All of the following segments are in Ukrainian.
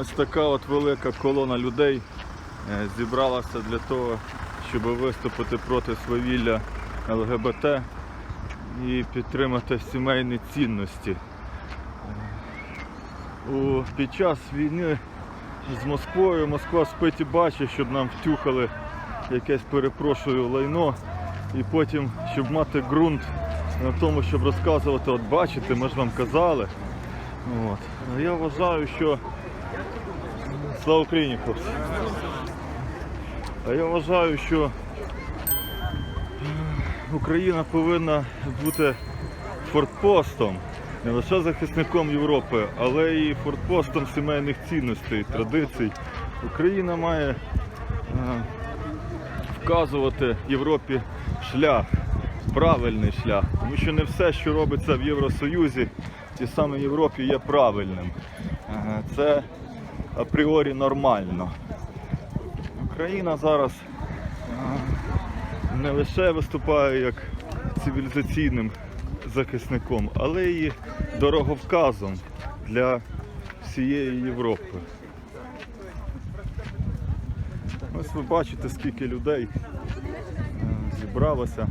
Ось така от велика колона людей е, зібралася для того, щоб виступити проти свавілля ЛГБТ і підтримати сімейні цінності. Е, У, під час війни з Москвою Москва спить і бачить, щоб нам втюхали якесь, перепрошую, лайно, і потім, щоб мати ґрунт на тому, щоб розказувати, от бачите, ми ж вам казали. От. Я вважаю, що слава Україні, хлопці. А я вважаю, що е, Україна повинна бути фортпостом не лише захисником Європи, але і фортпостом сімейних цінностей, традицій. Україна має е, вказувати Європі шлях, правильний шлях. Тому що не все, що робиться в Євросоюзі, і саме Європі є правильним. Е, Це апріорі нормально. Україна зараз е, не лише виступає як цивілізаційним захисником, але і дороговказом для всієї Європи. Ось ви бачите, скільки людей е, зібралося.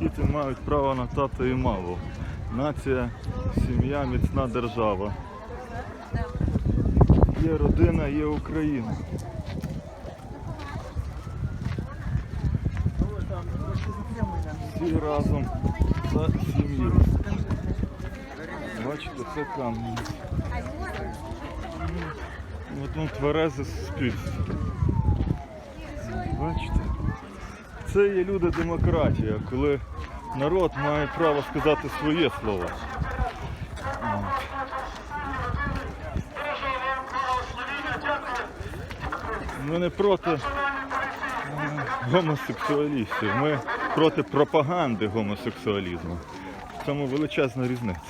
Діти мають право на тато і маму. Нація, сім'я, міцна держава. Є родина, є Україна. Всі разом за сім'ю. Бачите, це камінь. От вам тверезе суспільство. Бачите? Це є люди демократія, коли народ має право сказати своє слово. Ми не проти гомосексуалістів, ми проти пропаганди гомосексуалізму. В цьому величезна різниця.